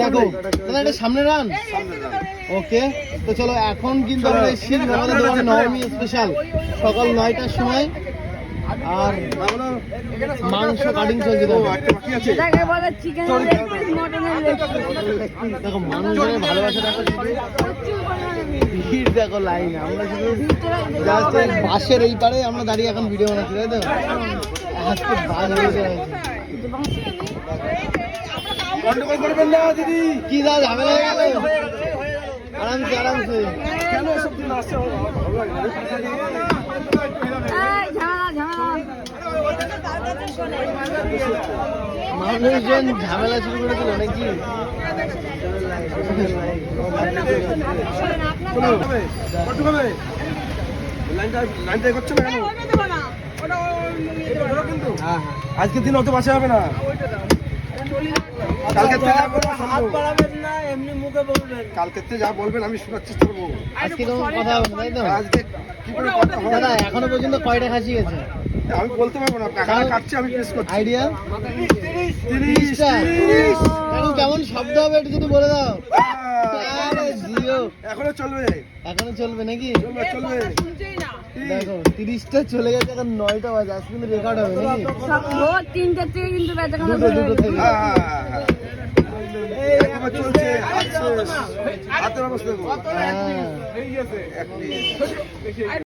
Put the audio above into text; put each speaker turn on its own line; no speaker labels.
দেখো। দাদা এটা সামনে রান ওকে তো চলো এখন কিন্তু আমরা এসেছি আমাদের দোকানে নবমী স্পেশাল সকাল নয়টার সময় আর মাংস কাটিং চলছে দেখো। মানুষজনের ভালোবাসা দেখো
ভিড়।
দেখো লাইন আমরা শুধু বাসের এই পারে আমরা দাঁড়িয়ে এখন ভিডিও বানাচ্ছি তাই তো? আজকে বাস হয়ে
গন্ডগোল করবেন না দিদি।
কি দা ঝামেলা হয়ে গেল? আরামসে আরামসে।
কেন এসব দিন আসছে? ভালো লাগে
মানুষজন ঝামেলা শুরু করে দিল নাকি
কেন?
হ্যাঁ।
আজকের দিন অত বাসা হবে না। কালকে যা বলবেন
না এমনি মুখে বলবেন।
কালকে যা বলবেন আমি শোনার চেষ্টা করব।
আজকে কেমন কথা হবে তাই তো?
আজকে কি করে কথা?
দাদা এখনও পর্যন্ত কয়টা খাসি গেছে?
আমি বলতে পারব না কাটছে আমি প্রেস করছি।
আইডিয়া কেমন শব্দ হবে একটু যদি বলে দাও। আরে জিও।
এখনও চলবে।
এখনও চলবে নাকি?
চলবে চলবে।
দেখো তিরিশটা চলে গেছে এখন নয়টা বাজে আজকে কিন্তু রেকর্ড হবে নাকি
ভোর তিনটের থেকে কিন্তু বেচাকেনা
দুটো দুটো থেকে
হ্যাঁ, হ্যাঁ, হ্যাঁ, হ্যাঁ। চলছে হাতের অবস্থা